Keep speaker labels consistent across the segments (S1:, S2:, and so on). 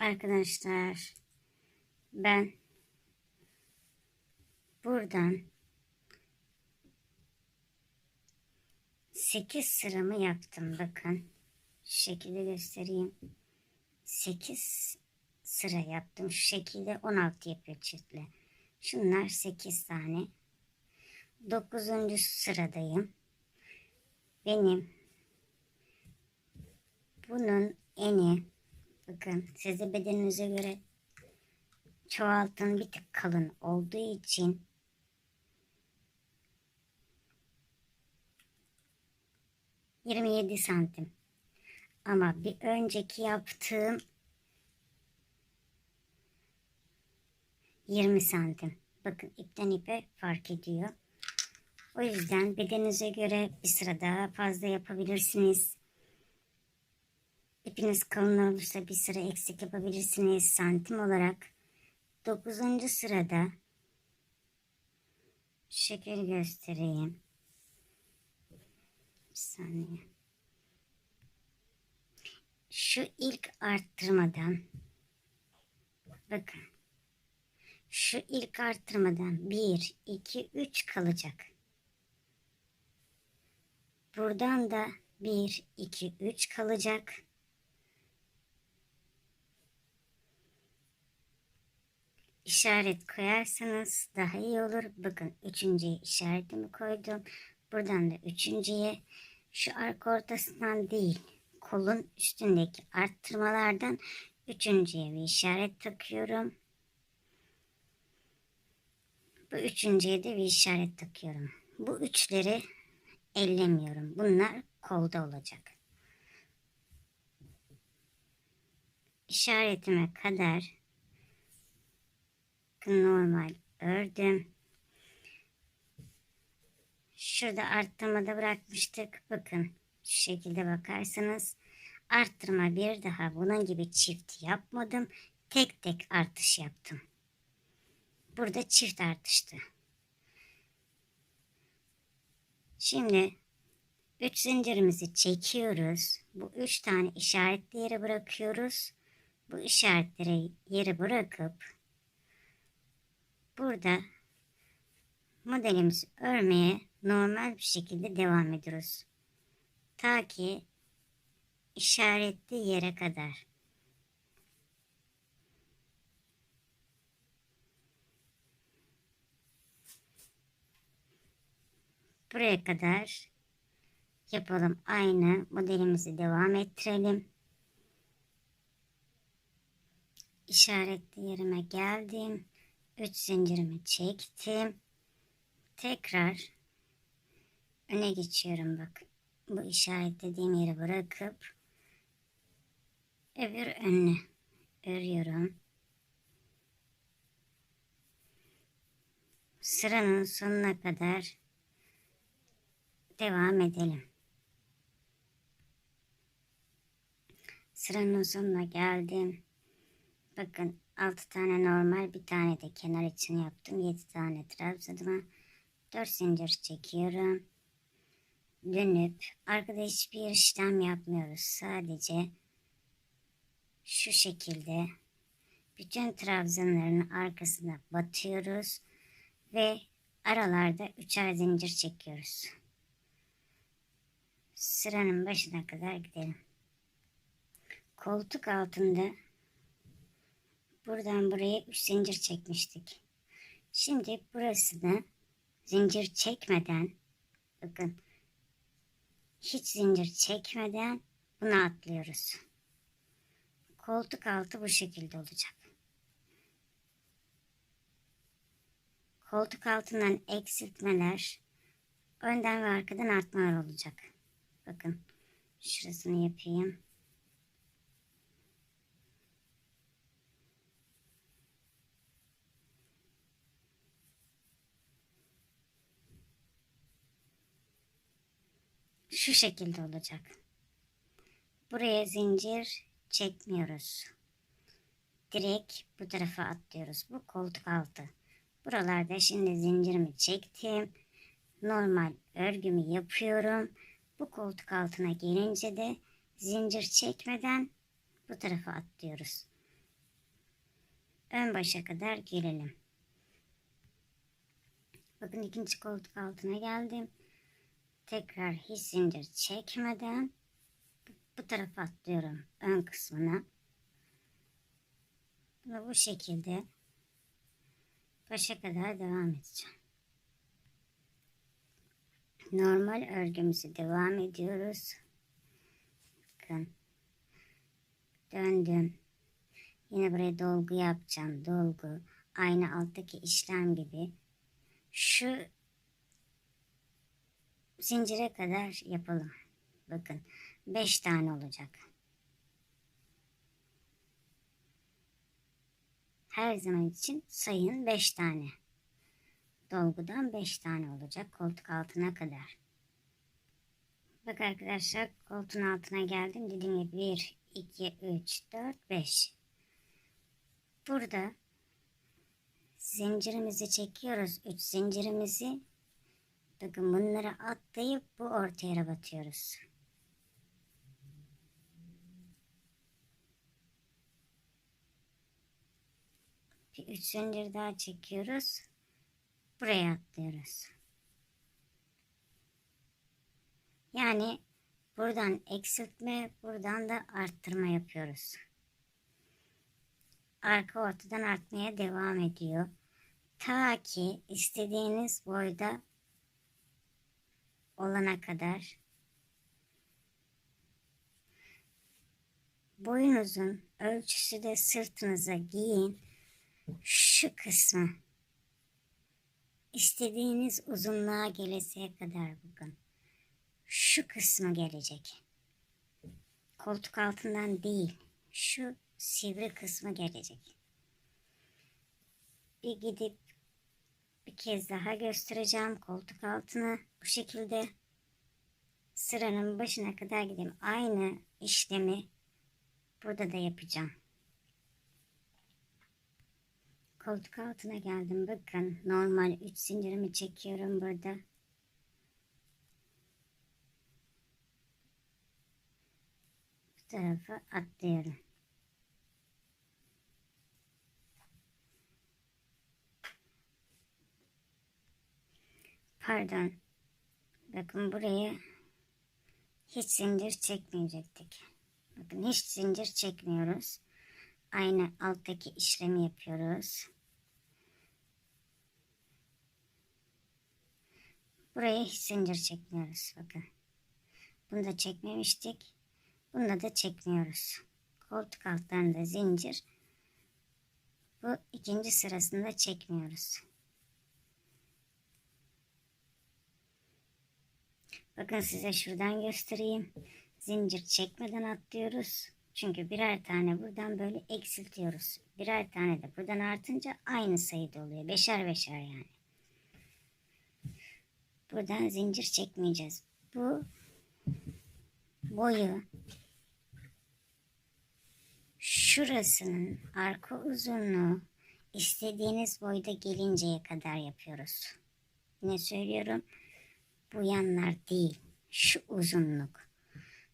S1: Arkadaşlar ben buradan 8 sıramı yaptım bakın. Şu şekilde göstereyim. 8 sıra yaptım. Şu şekilde 16 yapıyor çiftle. Şunlar 8 tane. 9. sıradayım. Benim bunun eni bakın size bedeninize göre çoğaltın bir tık kalın olduğu için yirmi yedi santim. Ama bir önceki yaptığım 20 santim. Bakın ipten ipe fark ediyor. O yüzden bedeninize göre bir sıra daha fazla yapabilirsiniz. İpiniz kalın olursa bir sıra eksik yapabilirsiniz santim olarak. 9. sırada şekil göstereyim. Bir saniye. Şu ilk arttırmadan bakın şu ilk arttırmadan 1, 2, 3 kalacak. Buradan da 1, 2, 3 kalacak. İşaret koyarsanız daha iyi olur. Bakın üçüncüye işaretimi koydum. Buradan da üçüncüye şu arka ortasından değil kolun üstündeki arttırmalardan üçüncüye bir işaret takıyorum. Bu üçüncüye de bir işaret takıyorum. Bu üçleri ellemiyorum. Bunlar kolda olacak. İşaretime kadar normal ördüm. Şurada arttırmada bırakmıştık. Bakın şu şekilde bakarsanız arttırma bir daha bunun gibi çift yapmadım. Tek tek artış yaptım. Burada çift artıştı. Şimdi 3 zincirimizi çekiyoruz. Bu 3 tane işaretli yere bırakıyoruz. Bu işaretleri yere bırakıp burada modelimizi örmeye normal bir şekilde devam ediyoruz. Ta ki işaretli yere kadar. Buraya kadar yapalım. Aynı modelimizi devam ettirelim. İşaretli yerime geldim. 3 zincirimi çektim. Tekrar öne geçiyorum bak. Bu işaretlediğim yeri bırakıp öbür önüne örüyorum. Sıranın sonuna kadar devam edelim. Sıranın sonuna geldim. Bakın 6 tane normal bir tane de kenar için yaptım. 7 tane trabzanıma 4 zincir çekiyorum. Dönüp arkada hiçbir işlem yapmıyoruz. Sadece şu şekilde bütün trabzanların arkasına batıyoruz ve aralarda üçer zincir çekiyoruz. Sıranın başına kadar gidelim. Koltuk altında Buradan buraya 3 zincir çekmiştik. Şimdi burasını zincir çekmeden bakın hiç zincir çekmeden bunu atlıyoruz. Koltuk altı bu şekilde olacak. Koltuk altından eksiltmeler önden ve arkadan artmalar olacak. Bakın şurasını yapayım. Şu şekilde olacak. Buraya zincir çekmiyoruz. Direkt bu tarafa atlıyoruz. Bu koltuk altı. Buralarda şimdi zincirimi çektim. Normal örgümü yapıyorum. Bu koltuk altına gelince de zincir çekmeden bu tarafa atlıyoruz. ön başa kadar gelelim. Bakın ikinci koltuk altına geldim. Tekrar hiç zincir çekmeden bu tarafa atlıyorum ön kısmına. Ve bu şekilde başa kadar devam edeceğim. Normal örgümüzü devam ediyoruz. Bakın. Döndüm. Yine buraya dolgu yapacağım. Dolgu. Aynı alttaki işlem gibi. Şu zincire kadar yapalım. Bakın. 5 tane olacak. Her zaman için sayın 5 tane. Dolgudan 5 tane olacak koltuk altına kadar. Bak arkadaşlar koltuğun altına geldim. Dediğim gibi 1, 2, 3, 4, 5. Burada zincirimizi çekiyoruz. 3 zincirimizi bakın bunları atlayıp bu orta yere batıyoruz. Bir 3 zincir daha çekiyoruz. Buraya atlıyoruz. Yani buradan eksiltme, buradan da arttırma yapıyoruz. Arka ortadan artmaya devam ediyor. Ta ki istediğiniz boyda olana kadar boyunuzun ölçüsü de sırtınıza giyin şu kısmı istediğiniz uzunluğa geleseye kadar bakın. Şu kısmı gelecek. Koltuk altından değil. Şu sivri kısmı gelecek. Bir gidip bir kez daha göstereceğim koltuk altını. Bu şekilde sıranın başına kadar gideyim. Aynı işlemi burada da yapacağım. Koltuk altına geldim. Bakın normal 3 zincirimi çekiyorum burada. Bu tarafa atlıyorum. Pardon. Bakın buraya hiç zincir çekmeyecektik. Bakın hiç zincir çekmiyoruz. Aynı alttaki işlemi yapıyoruz. Buraya hiç zincir çekmiyoruz. Bakın. Bunu da çekmemiştik. Bunu da çekmiyoruz. Koltuk altlarında zincir. Bu ikinci sırasında çekmiyoruz. Bakın size şuradan göstereyim. Zincir çekmeden atlıyoruz. Çünkü birer tane buradan böyle eksiltiyoruz. Birer tane de buradan artınca aynı sayıda oluyor. Beşer beşer yani. Buradan zincir çekmeyeceğiz. Bu boyu şurasının arka uzunluğu istediğiniz boyda gelinceye kadar yapıyoruz. Ne söylüyorum? Bu yanlar değil. Şu uzunluk.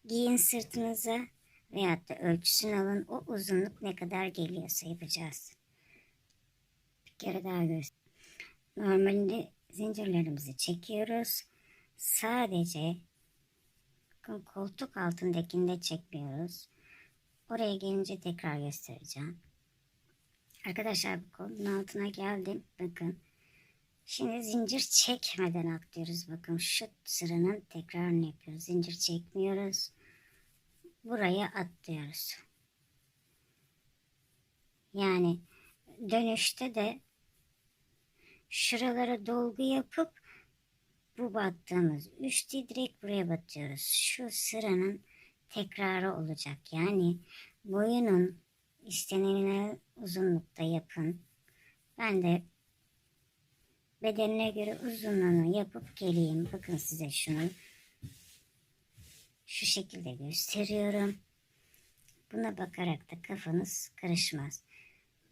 S1: Giyin sırtınıza veyahut da ölçüsünü alın. O uzunluk ne kadar geliyorsa yapacağız. Bir kere daha göster. Normalde zincirlerimizi çekiyoruz. Sadece koltuk altındakinde çekmiyoruz. Oraya gelince tekrar göstereceğim. Arkadaşlar bu kolun altına geldim. Bakın. Şimdi zincir çekmeden atlıyoruz. Bakın şu sıranın tekrarını yapıyoruz. Zincir çekmiyoruz. Buraya atlıyoruz. Yani dönüşte de şuralara dolgu yapıp bu battığımız üçlü direkt buraya batıyoruz. Şu sıranın tekrarı olacak. Yani boyunun istenilen uzunlukta yapın. Ben de bedenine göre uzunluğunu yapıp geleyim. Bakın size şunu şu şekilde gösteriyorum. Buna bakarak da kafanız karışmaz.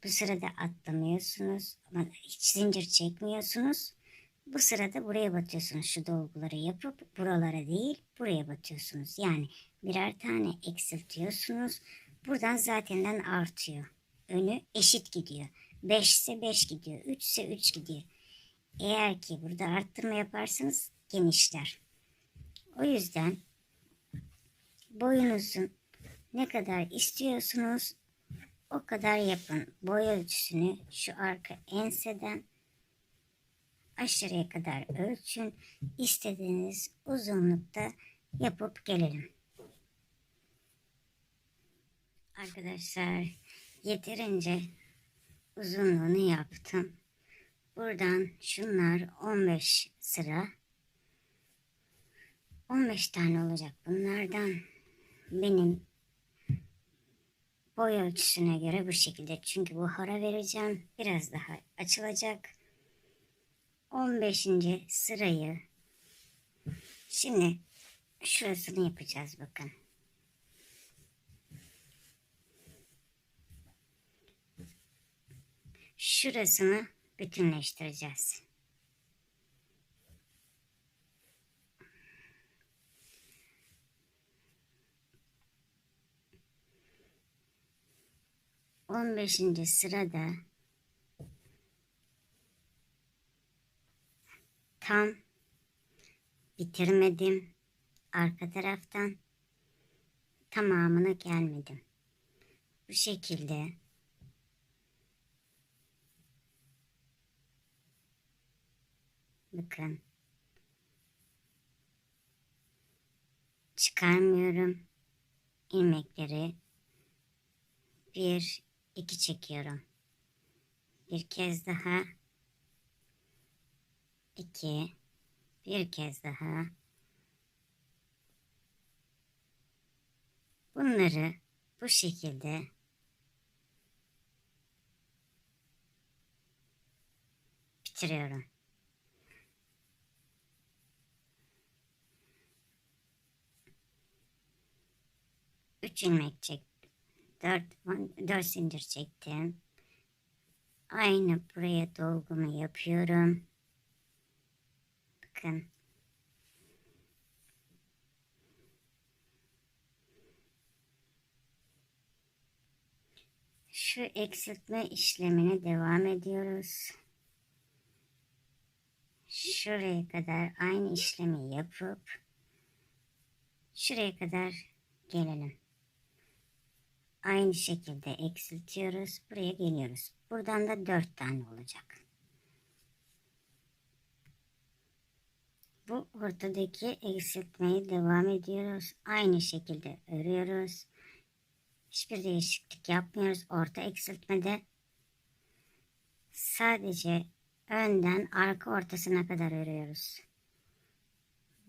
S1: Bu sırada atlamıyorsunuz. Ama hiç zincir çekmiyorsunuz. Bu sırada buraya batıyorsunuz. Şu dolguları yapıp buralara değil buraya batıyorsunuz. Yani birer tane eksiltiyorsunuz. Buradan zatenden artıyor. önü eşit gidiyor. 5 ise 5 gidiyor. 3 ise 3 gidiyor. Eğer ki burada arttırma yaparsanız genişler. O yüzden boyunuzun ne kadar istiyorsunuz o kadar yapın. Boy ölçüsünü şu arka enseden aşırıya kadar ölçün. İstediğiniz uzunlukta yapıp gelelim. Arkadaşlar yeterince uzunluğunu yaptım. Buradan şunlar 15 sıra. 15 tane olacak bunlardan. Benim boy ölçüsüne göre bu şekilde. Çünkü bu hara vereceğim. Biraz daha açılacak. 15. sırayı şimdi şurasını yapacağız bakın. Şurasını bütünleştireceğiz. On beşinci sırada tam bitirmedim. Arka taraftan tamamına gelmedim. Bu şekilde Bakın. Çıkarmıyorum. ilmekleri. Bir, iki çekiyorum. Bir kez daha. iki, Bir kez daha. Bunları bu şekilde bitiriyorum. 3 ilmek çektim. 4, 4 zincir çektim. Aynı buraya dolgumu yapıyorum. Bakın. Şu eksiltme işlemine devam ediyoruz. Şuraya kadar aynı işlemi yapıp şuraya kadar gelelim. Aynı şekilde eksiltiyoruz. Buraya geliyoruz. Buradan da dört tane olacak. Bu ortadaki eksiltmeyi devam ediyoruz. Aynı şekilde örüyoruz. Hiçbir değişiklik yapmıyoruz. Orta eksiltmede sadece önden arka ortasına kadar örüyoruz.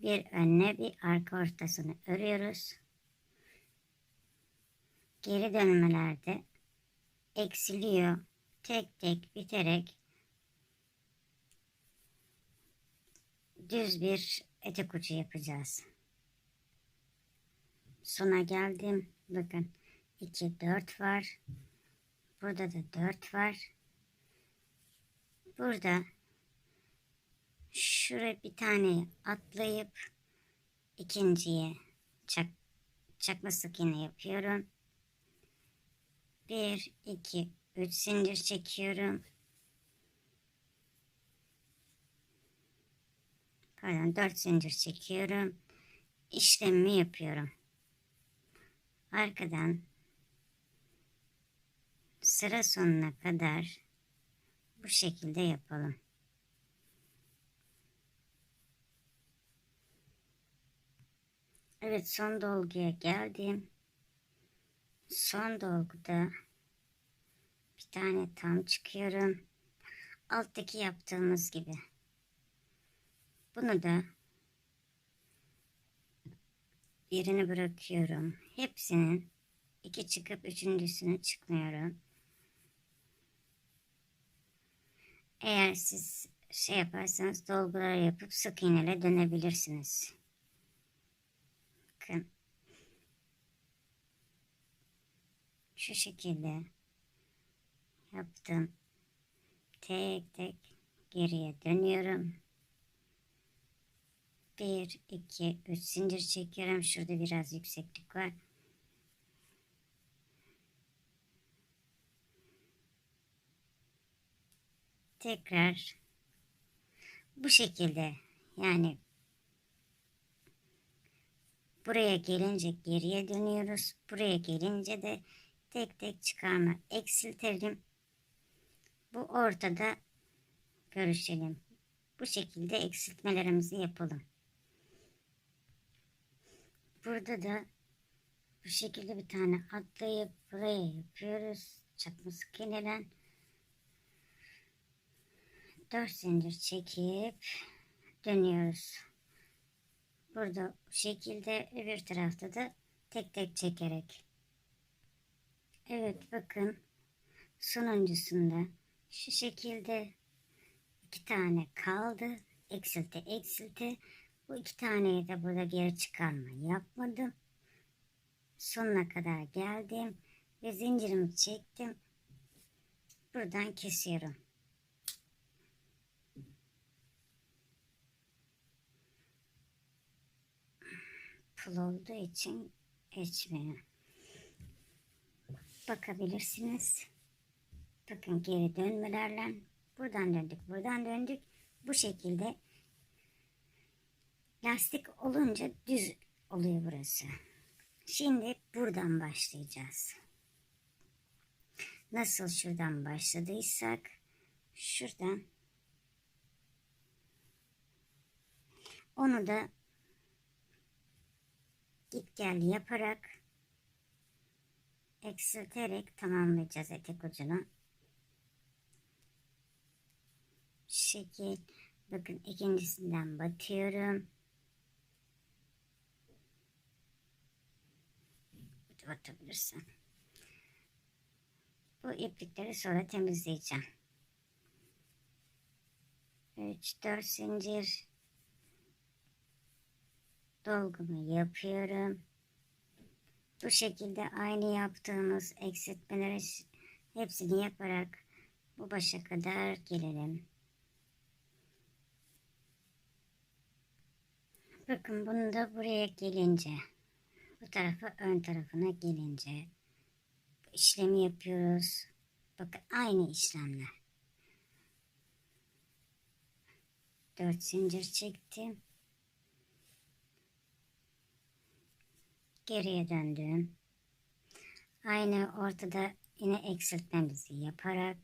S1: Bir önüne bir arka ortasını örüyoruz geri dönmelerde eksiliyor. Tek tek biterek düz bir etek ucu yapacağız. Sona geldim. Bakın 2 4 var. Burada da 4 var. Burada şuraya bir tane atlayıp ikinciye çak, çakma sık iğne yapıyorum. 1, 2, 3 zincir çekiyorum. Pardon 4 zincir çekiyorum. İşlemimi yapıyorum. Arkadan sıra sonuna kadar bu şekilde yapalım. Evet son dolguya geldim. Son dolguda bir tane tam çıkıyorum. Alttaki yaptığımız gibi. Bunu da birini bırakıyorum. Hepsinin iki çıkıp üçüncüsünü çıkmıyorum. Eğer siz şey yaparsanız dolguları yapıp sık iğneyle dönebilirsiniz. Bakın. Şu şekilde yaptım. Tek tek geriye dönüyorum. 1, 2, 3 zincir çekiyorum. Şurada biraz yükseklik var. tekrar bu şekilde yani buraya gelince geriye dönüyoruz. Buraya gelince de tek tek çıkarma eksiltelim. Bu ortada görüşelim. Bu şekilde eksiltmelerimizi yapalım. Burada da bu şekilde bir tane atlayıp buraya yapıyoruz. Çakması kenelen. 4 zincir çekip dönüyoruz. Burada bu şekilde öbür tarafta da tek tek çekerek. Evet bakın sonuncusunda şu şekilde iki tane kaldı. Eksilte eksilte. Bu iki taneyi de burada geri çıkarma yapmadım. Sonuna kadar geldim ve zincirimi çektim. Buradan kesiyorum. Pul olduğu için geçmiyor. Bakabilirsiniz. Bakın geri dönmelerle buradan döndük, buradan döndük. Bu şekilde lastik olunca düz oluyor burası. Şimdi buradan başlayacağız. Nasıl şuradan başladıysak şuradan onu da git gel yaparak eksilterek tamamlayacağız etek ucunu. Şekil bakın ikincisinden batıyorum. Batabilirsin. Bu iplikleri sonra temizleyeceğim. 3 4 zincir dolgumu yapıyorum. Bu şekilde aynı yaptığımız eksiltmeleri hepsini yaparak bu başa kadar gelelim. Bakın bunu da buraya gelince bu tarafa ön tarafına gelince bu işlemi yapıyoruz. Bakın aynı işlemler. Dört zincir çektim. Geriye döndüm. Aynı ortada yine eksiltmemizi yaparak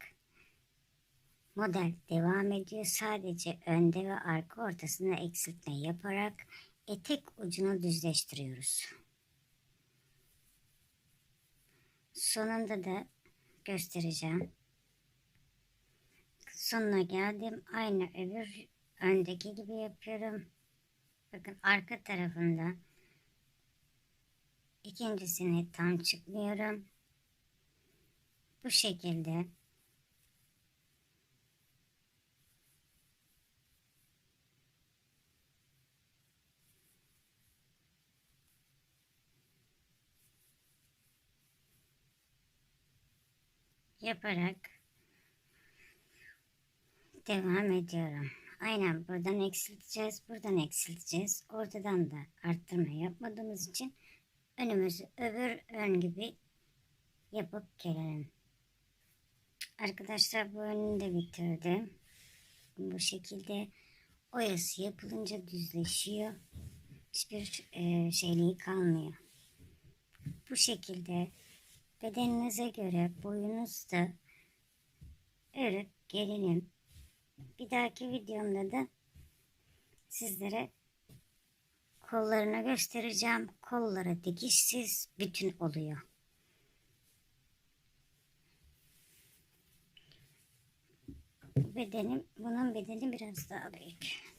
S1: model devam ediyor. Sadece önde ve arka ortasında eksiltme yaparak etek ucunu düzleştiriyoruz. Sonunda da göstereceğim. Sonuna geldim. Aynı öbür öndeki gibi yapıyorum. Bakın arka tarafında ikincisini tam çıkmıyorum. Bu şekilde yaparak devam ediyorum. Aynen buradan eksilteceğiz, buradan eksilteceğiz. Ortadan da arttırma yapmadığımız için önümüzü öbür ön gibi yapıp gelelim. Arkadaşlar bu önünü de bitirdim. Bu şekilde oyası yapılınca düzleşiyor. Hiçbir e, şeyliği kalmıyor. Bu şekilde bedeninize göre boyunuzda örüp gelelim. Bir dahaki videomda da sizlere kollarını göstereceğim. Kolları dikişsiz bütün oluyor. Bedenim, bunun bedeni biraz daha büyük.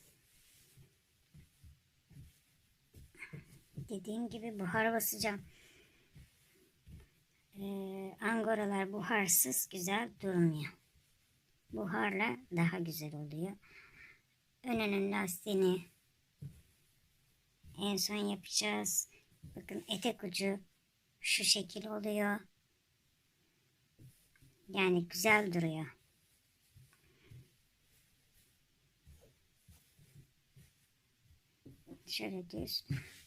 S1: Dediğim gibi buhar basacağım. Ee, angoralar buharsız güzel durmuyor. Buharla daha güzel oluyor. Önünün lastiğini en son yapacağız. Bakın etek ucu şu şekil oluyor. Yani güzel duruyor. Şöyle düz.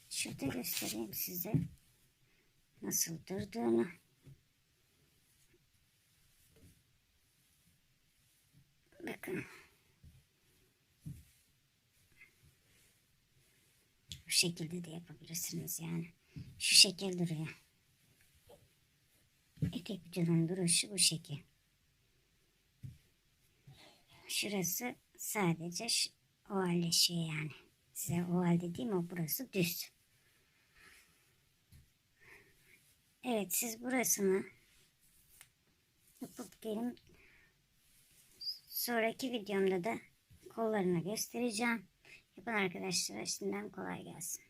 S1: Şurada göstereyim size. Nasıl durduğunu. Bakın. Bu şekilde de yapabilirsiniz yani. Şu şekil duruyor. Etek vücudun duruşu bu şekil. Şurası sadece şu- ovalleşiyor yani. Size oval dediğim o burası düz. Evet siz burasını yapıp gelin. Sonraki videomda da kollarını göstereceğim. Yapan arkadaşlara şimdiden kolay gelsin.